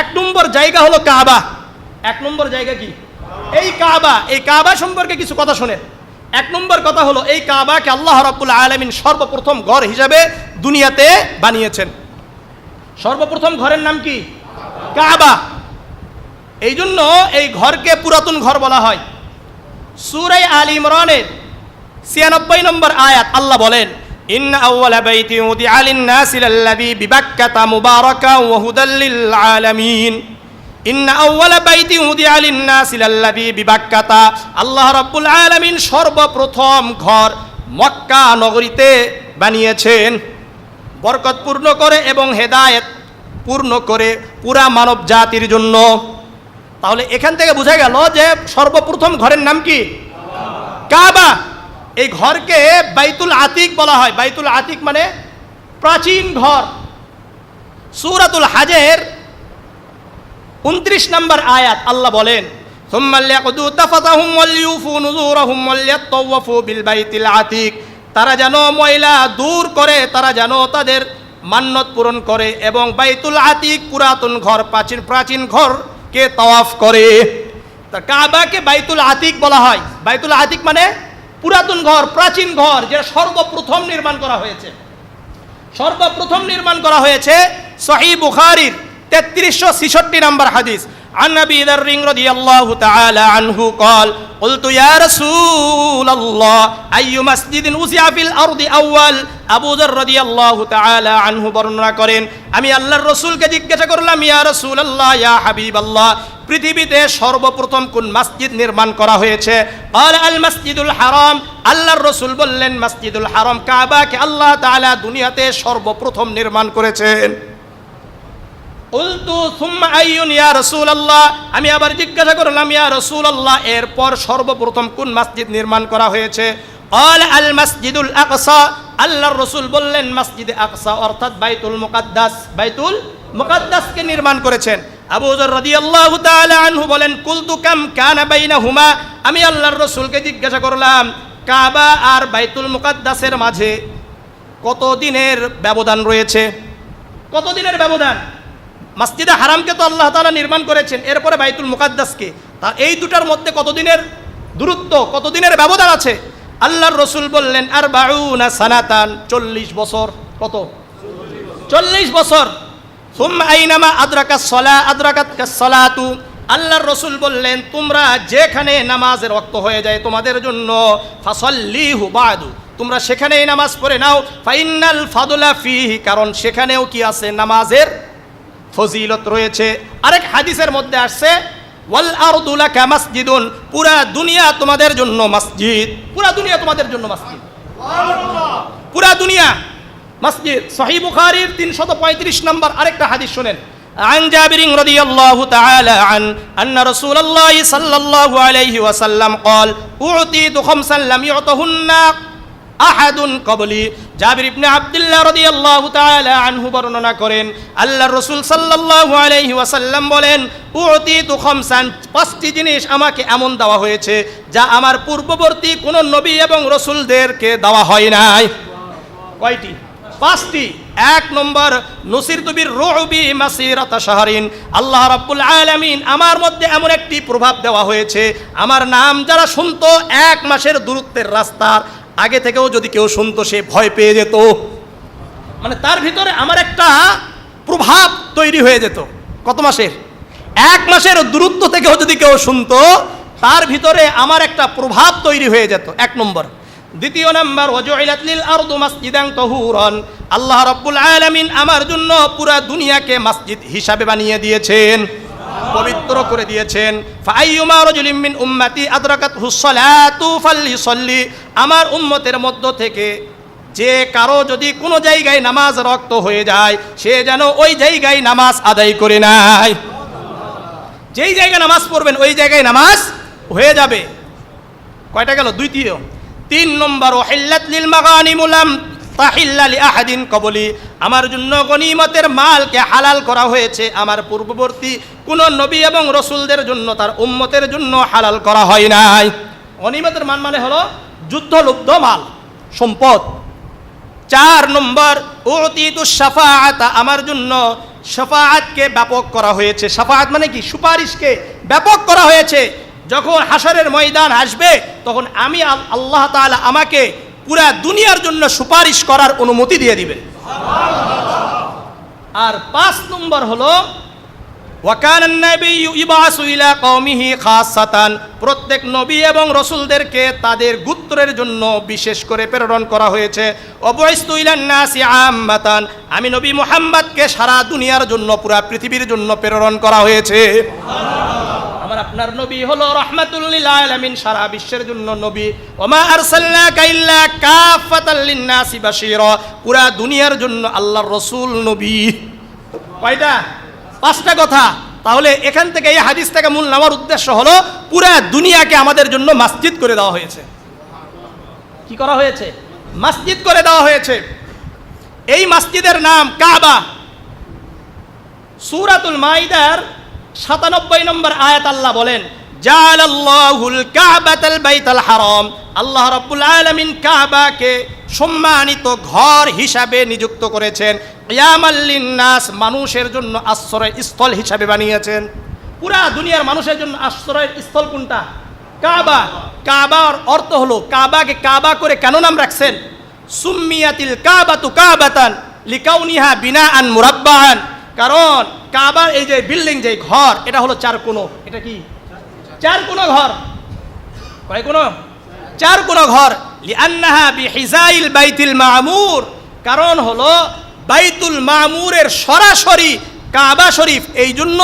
এক নম্বর জায়গা হলো কাবা। এক নম্বর জায়গা কি? এই কাবা এই কাবা সম্পর্কে কিছু কথা শোনেন এক নম্বর কথা হলো, এই কাবাকে আল্লাহ রাব্বুল আলামিন সর্বপ্রথম ঘর হিসাবে দুনিয়াতে বানিয়েছেন। সর্বপ্রথম ঘরের নাম কি? কাবা। এই জন্য এই ঘরকে পুরাতন ঘর বলা হয়। সুরাই আল ইমরানের ছিয়ানব্বই নম্বর আয়াত আল্লাহ বলেন ইন আউয়ালা বাইতি উদিআ লিন-নাসি লাল্লাযী বিবাক্কাতা মুবারাকান ওয়া হুদাল লিল আলামিন ইন আউয়ালা বাইতি লাল্লাযী বিবাক্কাতা। আল্লাহ আলামিন সর্বপ্রথম ঘর মক্কা নগরীতে বানিয়েছেন। বরকত পূর্ণ করে এবং হেদায়েত পূর্ণ করে পুরা মানব জাতির জন্য। তাহলে এখান থেকে বোঝা গেল যে সর্বপ্রথম ঘরের নাম কি? কাবা। এই ঘরকে বাইতুল আতিক বলা হয়। বাইতুল আতিক মানে প্রাচীন ঘর। সুরাতুল হাজের উনত্রিশ নম্বর আয়াত আল্লাহ বলেন তারা যেন ময়লা দূর করে, তারা যেন তাদের মান্নত পূরণ করে এবং বাইতুল আতিক পুরাতন ঘর, প্রাচীন প্রাচীন ঘরকে তওয়াফ করে। তা কাবাকে বাইতুল আতিক বলা হয়। বাইতুল আতিক মানে পুরাতন ঘর প্রাচীন ঘর যেটা সর্বপ্রথম নির্মাণ করা হয়েছে সর্বপ্রথম নির্মাণ করা হয়েছে সহি বুখারির তেত্রিশশো ছিষট্টি নম্বর হাদিস عن ابي ذر رضي الله تعالى عنه قال قلت يا رسول الله اي مسجد وسع في الارض اول আবু যর রাদিয়াল্লাহু তাআলা আনহু বর্ণনা করেন আমি আল্লাহর রাসূলকে জিজ্ঞাসা করলাম ইয়া রাসূলুল্লাহ ইয়া হাবিবাল্লাহ পৃথিবীতে সর্বপ্রথম কোন মসজিদ নির্মাণ করা হয়েছে? আল আল মসজিদুল হারাম। আল্লাহর রসুল বললেন, মসজিদুল হারাম কাবাকে আল্লাহ তালা দুনিয়াতে সর্বপ্রথম নির্মাণ করেছেন। আমি আবার জিজ্ঞাসা করলাম, ইয়া রসুল আল্লাহ এরপর সর্বপ্রথম কোন মসজিদ নির্মাণ করা হয়েছে? আল আল মসজিদুল আকসা। আল্লাহর রসুল বললেন, মসজিদে আকসা অর্থাৎ বাইতুল মুকাদ্দাস। বাইতুল মুকাদ্দাসকে নির্মাণ করেছেন। আবু যর রাদিয়াল্লাহু তাআলা আনহু বলেন, কুলতু কাম কানা বাইনাহুমা? আমি আল্লাহর রসুলকে জিজ্ঞাসা করলাম, কাবা আর বাইতুল মুকাদ্দাসের মাঝে কত দিনের ব্যবধান রয়েছে? কত দিনের ব্যবধান? মসজিদে হারামকে তো আল্লাহ তাআলা নির্মাণ করেছেন, এরপরে বাইতুল মুকাদ্দাসকে। তা এই দুটার মধ্যে কতদিনের দূরত্ব, কতদিনের ব্যবধান আছে? আল্লাহর রসুল বললেন আর বাউনা সানাতান, চল্লিশ বছর। কত? চল্লিশ বছর। সুম আইনামা আদ্রাকা সলা আদ্রাকাত সলাতু আল্লাহর রসুল বললেন, তোমরা যেখানে নামাজের রক্ত হয়ে যায় তোমাদের জন্য, ফাসল্লিহু বাদু, তোমরা সেখানেই নামাজ পড়ে নাও। ফাইনাল ফাদুলা ফিহি, কারণ সেখানেও কি আছে? নামাজের ফজিলত রয়েছে। আরেক হাদিসের মধ্যে আসছে, ওয়াল আরদু লাকা মাসজিদুন, পুরা দুনিয়া তোমাদের জন্য মসজিদ। পুরা দুনিয়া তোমাদের জন্য মসজিদ। পুরা দুনিয়া। মসজিদ সহি বুখারীর 335 নম্বর আরেকটা হাদিস শুনেন عن جابر رضي الله تعالى عن أن رسول الله صلى الله عليه وسلم قال أعطيت خمسا لم يعطهن আহাদুন কবলি জাবির ইবনে আব্দুল্লাহ রাদিয়াল্লাহু তাআলা আনহু বর্ণনা করেন আল্লাহর রাসূল সাল্লাল্লাহু আলাইহি ওয়াসাল্লাম বলেন উতিতু খামসান পাঁচটি জিনিস আমাকে এমন দেওয়া হয়েছে যা আমার পূর্ববর্তী কোন নবী এবং রসুলদেরকে দেওয়া হয় নাই কয়টি পাঁচটি। এক নম্বর, নসির তুবির রুবি মাসিরাতা শাহরিন। আল্লাহ রাব্বুল আলামিন আমার মধ্যে এমন একটি প্রভাব দেওয়া হয়েছে। আমার নাম যারা শুনতো, এক মাসের দূরত্বের রাস্তার আগে থেকেও যদি কেউ শুনতো, সে ভয় পেয়ে যেত। মানে তার ভিতরে আমার একটা প্রভাব তৈরি হয়ে যেত। কত মাসের? এক মাসের দূরত্ব থেকেও যদি কেউ শুনতো, তার ভিতরে আমার একটা প্রভাব তৈরি হয়ে যেত। এক নম্বর। দ্বিতীয় নাম্বার ওয়াজুইলাত লিল আরদু মাসজিদান তাহুরান। আল্লাহ রাব্বুল আলামিন আমার জন্য পুরা দুনিয়াকে মসজিদ হিসাবে বানিয়ে দিয়েছেন, পবিত্র করে দিয়েছেন। ফাইয়ুমা রাজুলিন মিন উম্মতি আদরাকাত হুসসালাতু ফালইসাল্লি আমার উম্মতের মধ্য থেকে যে কারও যদি কোনো জায়গায় নামাজ রক্ত হয়ে যায়, সে যেন ওই জায়গায় নামাজ আদায় করে নাই যেই জায়গায় নামাজ পড়বেন, ওই জায়গায় নামাজ হয়ে যাবে। কয়টা গেল? দ্বিতীয় তিন নম্বর, ওহিল্লাত লিল মাগানিমুলাম তাহিল্লা লি আহাদিন কবলি। আমার জন্য গনিমতের মালকে হালাল করা হয়েছে। আমার পূর্ববর্তী কোন নবী এবং রসুলদের জন্য, তার উম্মতের জন্য হালাল করা হয় নাই। গনিমতের মান মানে হলো যুদ্ধলুব্ধ মাল, সম্পদ। চার নম্বর, উতিতু সাফাআতা আমার জন্য সাফায়াতকে ব্যাপক করা হয়েছে। সাফায়াত মানে কি? সুপারিশকে ব্যাপক করা হয়েছে। যখন হাসরের ময়দান আসবে, তখন আমি আল্লাহ তাআলা আমাকে পুরা দুনিয়ার জন্য সুপারিশ করার অনুমতি দিয়ে দিবেন আর পাঁচ নম্বর হলো প্রত্যেক নবী এবং রসুলদেরকে তাদের গোত্রের জন্য বিশেষ করে প্রেরণ করা হয়েছে। আমি নবী মুহাম্মদকে সারা দুনিয়ার জন্য, পুরা পৃথিবীর জন্য প্রেরণ করা হয়েছে। আপনার নবী হলো রহমাতুল্লিল আলামিন, সারা বিশ্বের জন্য নবী। ওমা আরসালনাকা ইল্লা কাফাতাল লিন্নাসি পুরা দুনিয়ার জন্য আল্লাহর রসুল নবী। কয়টা? পাঁচটা কথা। তাহলে এখান থেকে এই হাদিস থেকে মূল নেওয়ার উদ্দেশ্য হলো, পুরা দুনিয়াকে আমাদের জন্য মসজিদ করে দেওয়া হয়েছে। কি করা হয়েছে? মসজিদ করে দেওয়া হয়েছে। এই মসজিদের নাম কাবা। সুরাতুল মাইদার সাতানব্বই নম্বর আয়াত আল্লাহ বলেন আল্লাহ রাব্বুল আলামিন কাবাকে সম্মানিত ঘর হিসাবে নিযুক্ত করেছেন। নাস মানুষের জন্য আশ্রয় স্থল হিসাবে বানিয়েছেন। পুরা দুনিয়ার মানুষের জন্য আশ্রয়ের স্থল কোনটা? কাবা। কাবার অর্থ হলো, কাবাকে কাবা করে কেন নাম রাখছেন? সুম্মিয়াতিল কাবাতু কাবাতান লিকাউনিহা বিনাআন মুরাব্বাআন কারণ কাবার এই যে বিল্ডিং যে ঘর, এটা হলো চার কোনো এটা কি? চার কোনো ঘর। কয় কোনো চার কোনো ঘর। লিআন্নাহা বাইতুল মামুর। কারণ হলো বাইতুল মামুরের সরাসরি কাবা শরীফ। এই জন্য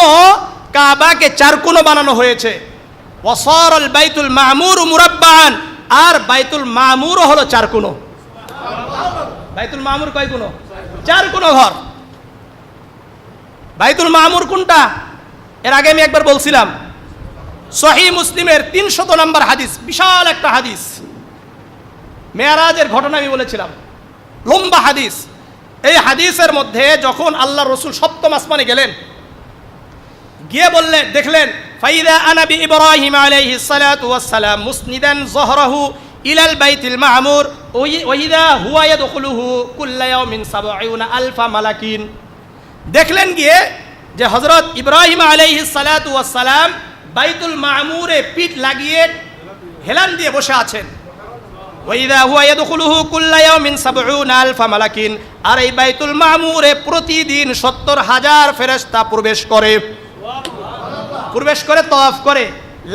কাবাকে চার কোনো বানানো হয়েছে। ওয়াসারাল বাইতুল মামুর মুরাব্বান আর বাইতুল মামুরও হলো চার কোনো বাইতুল মামুর কয় কোনো চার কোনো ঘর। বাইতুল মামুর কোনটা? এর আগে আমি একবার বলছিলাম সহি মুসলিমের তিনশত নম্বর হাদিস, বিশাল একটা হাদিস। মেয়ারাজের ঘটনা আমি বলেছিলাম, লম্বা হাদিস। এই হাদিসের মধ্যে যখন আল্লাহ রসুল সপ্তম আসমানে গেলেন, গিয়ে বললেন দেখলেন, ফাইদা আনাবি ইব্রাহিম আলাইহিস সালাতু ওয়াস সালাম মুসনিদান যহরাহু ইলাল বাইতিল মামুর ওয়াইদা হুয়া ইয়াদখুলুহু কুল্লা ইয়াউমিন সাবঈনা আলফা মালাকিন। দেখলেন গিয়ে যে হজরত ইব্রাহিম আলাইহিস সালাতু সালাম বাইতুল মামুরে পিঠ লাগিয়ে হেলান দিয়ে বসে আছেন। ওয়াইদা হুয়া ইয়াদখুলুহু কুল্লা ইয়াউমিন সাবঈনা আলফা মালাকিন। আর এই বাইতুল মামুরে প্রতিদিন সত্তর হাজার ফেরেশতা প্রবেশ করে। প্রবেশ করে তওয়াফ করে।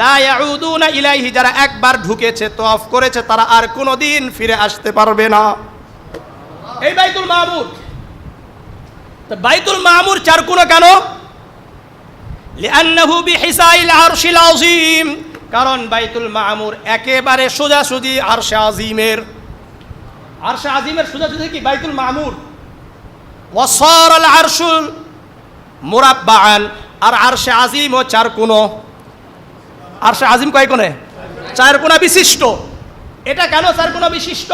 লা ইয়াউদুনা ইলাইহি, যারা একবার ঢুকেছে, তওয়াফ করেছে, তারা আর কোনোদিন ফিরে আসতে পারবে না। এই বাইতুল মামুর বাইতুল মামুর চার কোনো? লিআন্নাহু বিহিসাইল আরশিল আযীম। কারণ বাইতুল মামুর একেবারে সোজাসুজি আরশে আজিমের আরশে আজিমের সোজাসুজি কি? বাইতুল মামুর। ওয়াসার আল আরশুল আর আরশে আজিম ও চার কোনো আরশে আজিম কয় কোণে? চার কোণা বিশিষ্ট। এটা কেন চার কোণা বিশিষ্ট?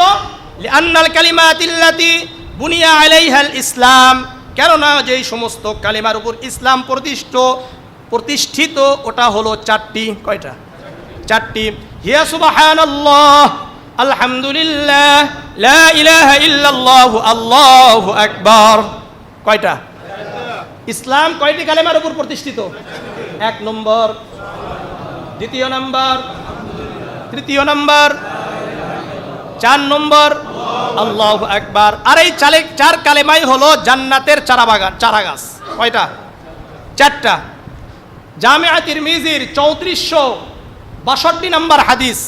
আন্নাল কালিমাতিল্লাতি বুনিয়া আলাইহাল ইসলাম। কেননা যেই সমস্ত কালিমার উপর ইসলাম প্রতিষ্ঠ, প্রতিষ্ঠিত, ওটা হলো চারটি, কয়টা? চারটি। হিয়া সুবহানাল্লাহ, আলহামদুলিল্লাহ, লা ইলাহা ইল্লাল্লাহ, আল্লাহু কয়টা? ইসলাম কয়টি কালেমার উপর প্রতিষ্ঠিত? এক নম্বর। দ্বিতীয় নম্বর। তৃতীয় নম্বর। চার নম্বর। আল্লাহ একবার আর এই চালে চার কালেমাই হলো জান্নাতের চারা বাগান চারা গাছ কয়টা চারটা জামিয়া তিরমিজির চৌত্রিশশো বাষট্টি নম্বর হাদিস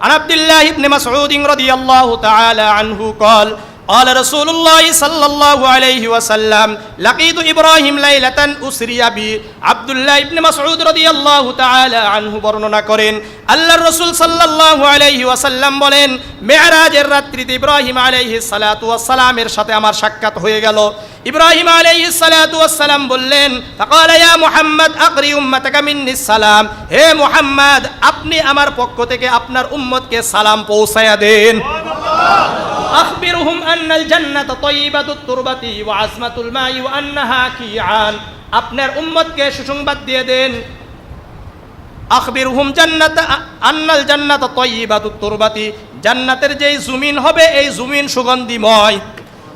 عن عبد الله بن مسعود رضي الله تعالى عنه قال قال رسول الله صلى الله عليه وسلم لقيت إبراهيم ليلة أسري بي عبد الله بن مسعود رضي الله تعالى عنه বর্ণনা করেন আল্লাহর রাসূল সাল্লাল্লাহু আলাইহি ওয়াসাল্লাম বলেন মেরাজের রাত্রিতে ইব্রাহিম আলাইহিস সালাতু ওয়াস সালামের সাথে আমার সাক্ষাৎ হয়ে গেল ইব্রাহিম আলাইহিস সালাতু ওয়াস সালাম বললেন ফাকালা ইয়া মুহাম্মদ আকরি উম্মাতাকা মিন্নিস সালাম হে মুহাম্মদ আপনি আমার পক্ষ থেকে আপনার উম্মতকে সালাম পৌঁছায়া দেন আখবিরহুম আন্নাল জান্নাতা তাইয়িবাতুত তুরবাতি ওয়া আসমাতুল মাই ওয়া আন্নাহা কিআন আপনার উম্মতকে সুসংবাদ দিয়ে দেন। আখবিরহুম জান্নাত আন্নাল জান্নাত তৈবাতুত তুরবাতি জান্নাতের যেই জুমিন হবে, এই জমিন সুগন্ধিময়।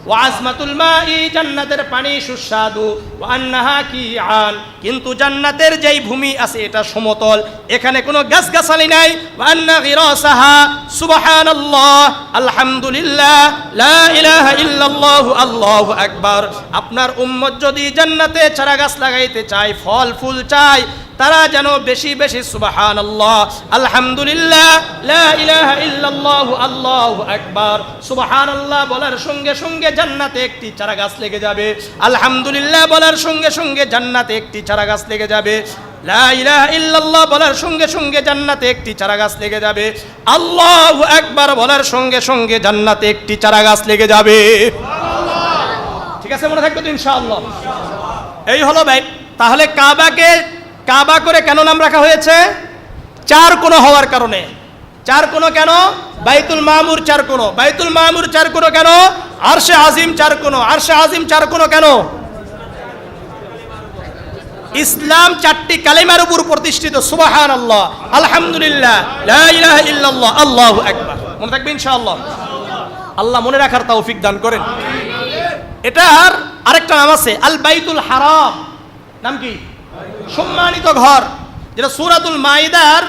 ওয়াজমাতুল মাই, জান্নাতের পানি সুস্বাদু, ওয়ান্নাহা কি আন কিন্তু জান্নাতের যেই ভূমি আছে, এটা সমতল। এখানে কোনো গাছগাছালি নাই। ওয়ান্না গিরাসাহা, সুবহানাল্লাহ, আলহামদুলিল্লাহ, লা ইলাহা ইল্লাল্লাহু, আল্লাহু আকবার। আপনার উম্মত যদি জান্নাতে চারা গাছ লাগাইতে চায়, ফল ফুল চায় তারা যেন বেশি বেশি সুবাহান আল্লাহ আলহামদুলিল্লাহ ইল্লাল্লাহু, আল্লাহু আকবার। সুবাহান আল্লাহ বলার সঙ্গে সঙ্গে জান্নাতে একটি চারা গাছ লেগে যাবে। আলহামদুলিল্লাহ বলার সঙ্গে সঙ্গে জান্নাতে একটি চারা গাছ লেগে যাবে। ইল্লাল্লাহ বলার সঙ্গে সঙ্গে জান্নাতে একটি চারা গাছ লেগে যাবে। আল্লাহু আকবার বলার সঙ্গে সঙ্গে জান্নাতে একটি চারা গাছ লেগে যাবে। ঠিক আছে মনে থাকবে তো ইনশাআল্লাহ? এই হলো ভাই, তাহলে কাবাকে কাবা করে কেন নাম রাখা হয়েছে? চার কোনো হওয়ার কারণে। চার কোনো কেন? বাইতুল মামুর চার কোনো। বাইতুল মামুর চার কোনো কেন? আরশে আজিম চার কোনো। আরশে আজিম চার কোনো কেন? ইসলাম চারটি কালিমার উপর প্রতিষ্ঠিত। সুবাহান আল্লাহ আলহামদুলিল্লাহ ইল্লাল্লাহ। আল্লাহু আকবার। মনে থাকবে ইনশাআল্লাহ? আল্লাহ মনে রাখার তৌফিক দান করেন। এটার আরেকটা নাম আছে, আল বাইতুল হারাম। নাম কি? সম্মানিত ঘর, যেটা সুরাতুল মাইদার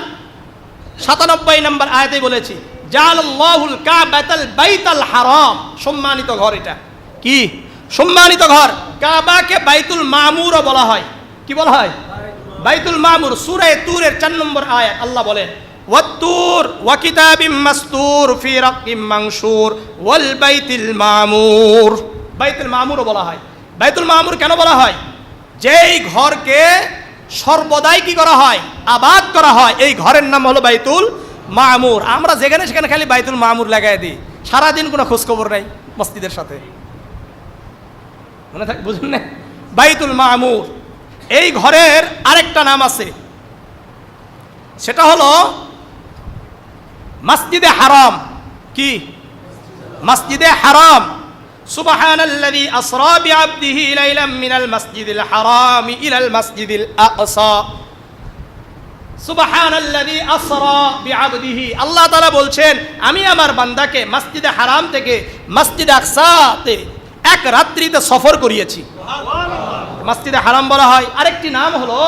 সাতানব্বই নম্বর আয়াতে বলেছি। জালাল্লাহুল কাবাতাল বাইতাল হারাম। সম্মানিত ঘর এটা। কি? সম্মানিত ঘর। কাবাকে বাইতুল মামুরও বলা হয়। কি বলা হয়? বাইতুল মামুর সূরা তুরের চার নম্বর আয়াত। আল্লাহ বলেন কিতাবিম মাসতুর ফি রাক্কিম মানশুর ওয়াল বাইতিল মামুর। বাইতুল মামুরও বলা হয়। বাইতুল মামুর কেন বলা হয়? যেই ঘরকে সর্বদাই কি করা হয়? আবাদ করা হয়। এই ঘরের নাম হলো বাইতুল মামুর। আমরা যেখানে সেখানে খালি বাইতুল মামুর লাগাই দিই। সারাদিন কোনো খোঁজখবর নেই মসজিদের সাথে। মনে থাক, বুঝুন না? বাইতুল মামুর। এই ঘরের আরেকটা নাম আছে। সেটা হলো মসজিদে হারাম। কি? মসজিদে হারাম। سبحان الذي أسرى بعبده ليلا من المسجد الحرام إلى المسجد الأقصى সুবাহান আল্লাযী আসরা বিআবদিহি আল্লাহ তাআলা বলছেন আমি আমার বান্দাকে মসজিদে হারাম থেকে মসজিদ আকসাতে এক রাত্রিতে সফর করিয়েছি মসজিদে হারাম বলা হয় আরেকটি নাম হলো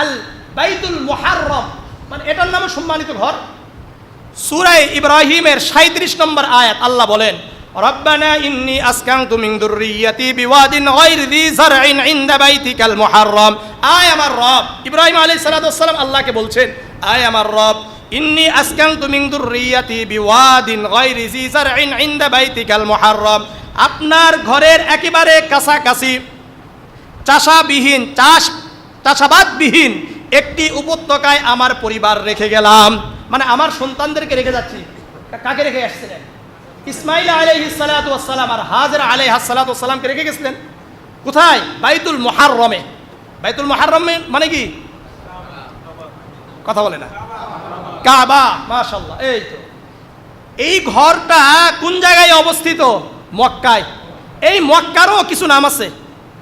আল বাইতুল মুহাররম মানে এটার নামে সম্মানিত ঘর সূরা ইব্রাহিমের 37 নম্বর আয়াত আল্লাহ বলেন ربنا إني أسكنت من ذريتي بواد غير ذي زرع عند بيتك المحرم আয় আমার রব ইব্রাহিম আলাইহিস সালাতু ওয়াসসালাম আল্লাহকে বলছেন আয় আমার রব ইন্নি আসকানতু মিন দুররিয়াতি বিওয়াদিন গায়রি জি জারইন ইনদা বাইতিকাল মুহাররম আপনার ঘরের একেবারে কাছাকাছি চাষাবিহীন চাষ চাষাবাদবিহীন একটি উপত্যকায় আমার পরিবার রেখে গেলাম মানে আমার সন্তানদেরকে রেখে যাচ্ছি কাকে রেখে আসছিলেন ইসমাইল সালাতু ওয়াসসালাম আর হাজর আলাইহা সালাতু ওয়াসসালামকে রেখে গেছিলেন। কোথায়? বাইতুল মুহাররমে। বাইতুল মুহাররমে মানে কি? কথা বলে না। কাবা মাশাল্লাহ এই তো। এই ঘরটা কোন জায়গায় অবস্থিত? মক্কায়। এই মক্কারও কিছু নাম আছে।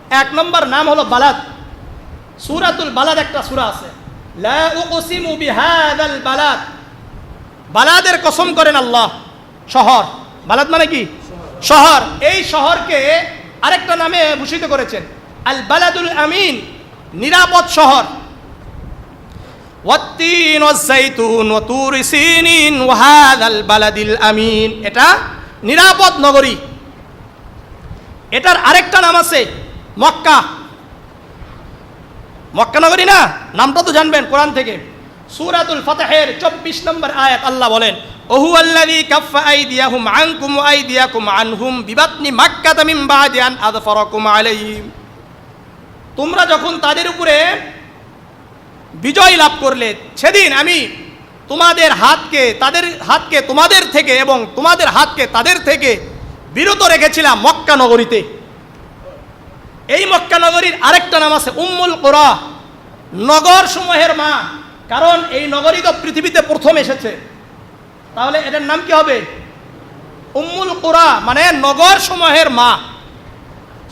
এক নম্বর নাম হলো বালাদ। সুরাতুল বালাদ একটা সূরা আছে। বালাদ। বালাদের কসম করেন আল্লাহ, শহর। বালাদ মানে কি? শহর। এই শহরকে আরেকটা নামে ভূষিত করেছেন। আল বালাদুল আমিন, নিরাপদ শহর। ওয়াত্তিন ওয়াজাইতুন ওয়াতুর সিনিন ওয়াহাদাল বালাদিল আমিন। এটা নিরাপদ নগরী। এটার আরেকটা নাম আছে মক্কা। মক্কা নগরী না? নামটা তো জানবেন কোরআন থেকে। সূরাতুল ফাতহের 24 নম্বর আয়াত আল্লাহ বলেন ওহু আল্লাযী কাফফা আইদিয়াহুম আনকুম আইদিয়াকুম আনহুম বিবাতনি মাক্কাতা মিন বাদি আন আযফারাকুম আলাইহিম। তোমরা যখন তাদের উপরে বিজয় লাভ করলে, সেদিন আমি তোমাদের হাতকে, তাদের হাতকে তোমাদের থেকে এবং তোমাদের হাতকে তাদের থেকে বিরত রেখেছিলাম মক্কা নগরীতে। এই মক্কা নগরীর আরেকটা নাম আছে উম্মুল কোরা নগর সমূহের মা কারণ এই নগরী তো পৃথিবীতে প্রথম এসেছে তাহলে এটার নাম কি হবে উম্মুল কোরা মানে নগর সমূহের মা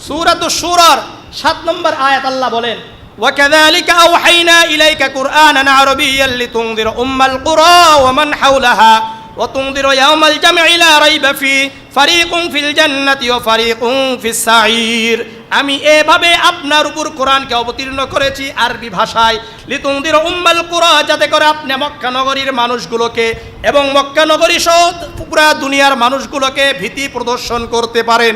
সুরাত সুরার সাত নম্বর আয়াত আল্লাহ বলেন وكذلك أوحينا إليك قرآنا عربيا لتنذر أم القرى ومن حولها وتنذر يوم الجمع لا ريب فيه فريق في الجنة وفريق في السعير আমি এভাবে আপনার উপর কোরআনকে অবতীর্ণ করেছি আরবি ভাষায় লিতুন্দির উম্মাল কুরা যাতে করে আপনি মক্কা নগরীর মানুষগুলোকে এবং মক্কা নগরী সহ পুরা দুনিয়ার মানুষগুলোকে ভীতি প্রদর্শন করতে পারেন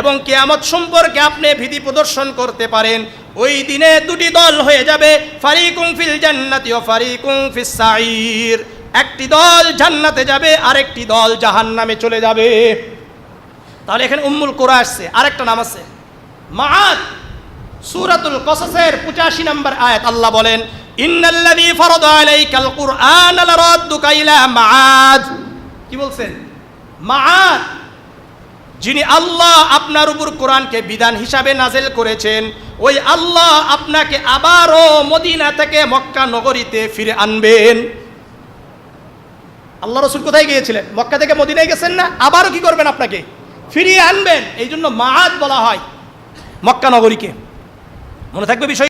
এবং কেয়ামত সম্পর্কে আপনি ভীতি প্রদর্শন করতে পারেন। ওই দিনে দুটি দল হয়ে যাবে ফারিকুম ফিল জান্নাতি ও ফারিকুম ফিস সাইর একটি দল জান্নাতে যাবে, আরেকটি দল জাহান্নামে চলে যাবে। তাহলে এখানে উম্মুল কোরা আসছে, আরেকটা নাম আছে। মাআদ, সূরাতুল কসাসের 85 নম্বর আয়াত, আল্লাহ বলেন, ইন্নাল্লাযী ফারাদা আলাইকাল কুরআন লারাদ্দুকা ইলা মাআদ। কি বলছেন? মাআদ, যিনি আল্লাহ আপনার উপর কোরআনকে বিধান হিসাবে নাজেল করেছেন, ওই আল্লাহ আপনাকে আবারও মদিনা থেকে মক্কা নগরীতে ফিরে আনবেন। আল্লাহ রসুল কোথায় গিয়েছিলেন? মক্কা থেকে মদিনায় গেছেন না? আবারও কি করবেন আপনাকে? ফিরিয়ে আনবেন। এই জন্য মাহাত বলা হয় মক্কা নগরীকে। মনে থাকবে বিষয়?